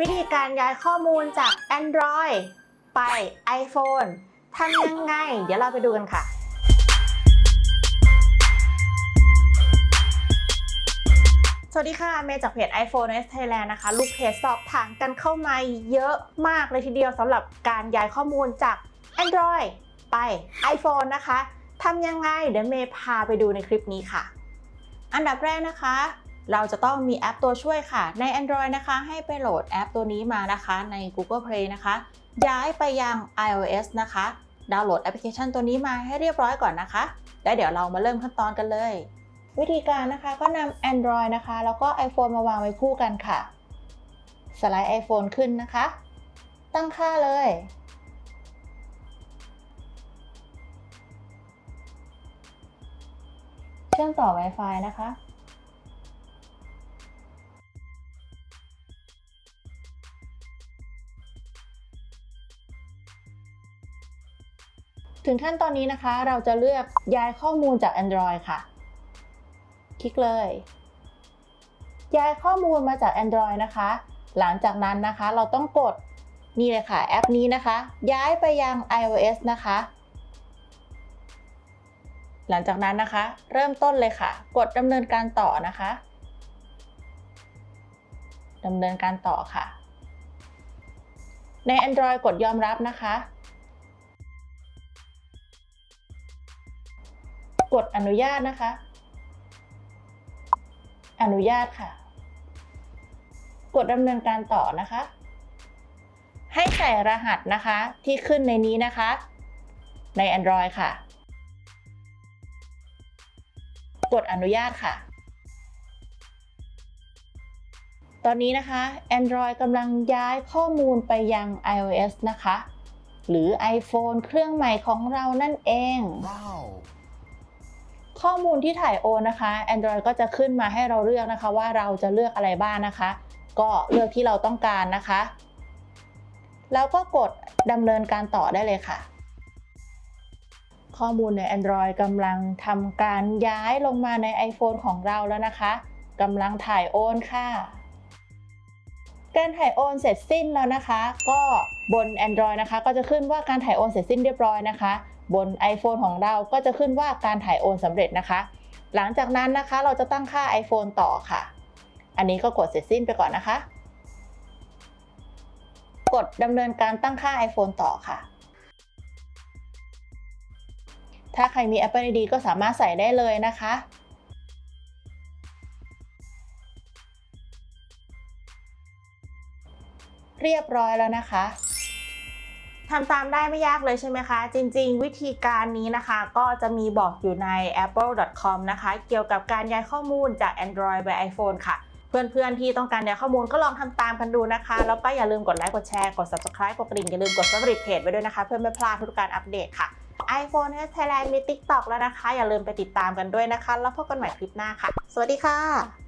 วิธีการย้ายข้อมูลจาก Android ไป iPhone ทำยังไง เดี๋ยวเราไปดูกันค่ะ สวัสดีค่ะ เมย์จากเพจ iPhone S Thailand นะคะ ลูกเพจสอบถามกันเข้ามาเยอะมากเลยทีเดียวสำหรับการย้ายข้อมูลจาก Android ไป iPhone นะคะทำยังไง เดี๋ยวเมย์พาไปดูในคลิปนี้ค่ะ อันดับแรกนะคะ เราจะต้องมีแอปตัวช่วยค่ะ ใน Android นะคะ ให้ไปโหลดแอปตัวนี้มานะคะ ใน Google Play นะคะ ย้ายไปยัง iOS นะคะ ดาวน์โหลดแอปพลิเคชันตัวนี้มาให้เรียบร้อยก่อนนะคะ แล้วเดี๋ยวเรามาเริ่มขั้นตอนกันเลย วิธีการนะคะก็นำ Android นะคะ แล้วก็ iPhone มาวางไว้คู่กันค่ะ สไลด์ iPhone ขึ้นนะคะ ตั้งค่าเลยเชื่อมต่อ Wi-Fi นะคะ ถึงขั้นตอนนี้นะคะ เราจะเลือกย้ายข้อมูลจาก Android ค่ะ คลิกเลย ย้ายข้อมูลมาจาก Android นะคะ หลังจากนั้นนะคะ เราต้องกดนี่เลยค่ะ แอปนี้นะคะ ย้ายไปยัง iOS นะคะ หลังจากนั้นนะคะ เริ่มต้นเลยค่ะ กดดำเนินการต่อนะคะดำเนินการต่อค่ะ ใน Android กดยอมรับนะคะ กดอนุญาตนะคะ อนุญาตค่ะ กดดำเนินการต่อนะคะ ให้ใส่รหัสนะคะที่ขึ้นในนี้นะคะ ใน Android ค่ะ กดอนุญาตค่ะ ตอนนี้นะคะ Android กำลังย้ายข้อมูลไปยัง iOS นะคะ หรือ iPhone เครื่องใหม่ของเรานั่นเอง Wow. ข้อมูลที่ถ่ายโอนนะคะ Android ก็จะขึ้นมาให้เราเลือกนะคะ ว่าเราจะเลือกอะไรบ้างนะคะ ก็เลือกที่เราต้องการนะคะ แล้วก็กดดำเนินการต่อได้เลยค่ะ ข้อมูลใน Android กำลังทำการย้ายลงมาใน iPhone ของเราแล้วนะคะกำลังถ่ายโอนค่ะ การถ่ายโอนเสร็จสิ้นแล้วนะคะ ก็ บน Android นะคะ ก็จะขึ้นว่าการถ่ายโอนเสร็จสิ้นเรียบร้อยนะคะ บน iPhone ของเราก็จะขึ้นว่าการถ่ายโอนสำเร็จนะคะ หลังจากนั้นนะคะเราจะตั้งค่า iPhone ต่อค่ะ อันนี้ก็กดเสร็จสิ้นไปก่อนนะคะ กดดำเนินการตั้งค่า iPhone ต่อค่ะ ถ้าใครมี Apple ID ก็สามารถใส่ได้เลยนะคะเรียบร้อยแล้วนะคะ ทำตามได้ไม่ยากเลยใช่ไหมคะ จริงๆ วิธีการนี้นะคะ ก็จะมีบอกอยู่ใน apple.com นะคะ เกี่ยวกับการย้ายข้อมูลจาก Android ไป iPhone ค่ะ เพื่อนๆ ที่ต้องการย้ายข้อมูลก็ลองทำตามกันดูนะคะ แล้วก็อย่าลืมกดไลค์กดแชร์กด subscribe กดกระดิ่งอย่าลืมกด favorite page ไว้ด้วยนะคะ เพื่อไม่พลาดทุกการอัปเดตค่ะ iPhone S Thailand มี TikTok แล้วนะคะ อย่าลืมไปติดตามกันด้วยนะคะ แล้วพบกันใหม่คลิปหน้าค่ะ สวัสดีค่ะ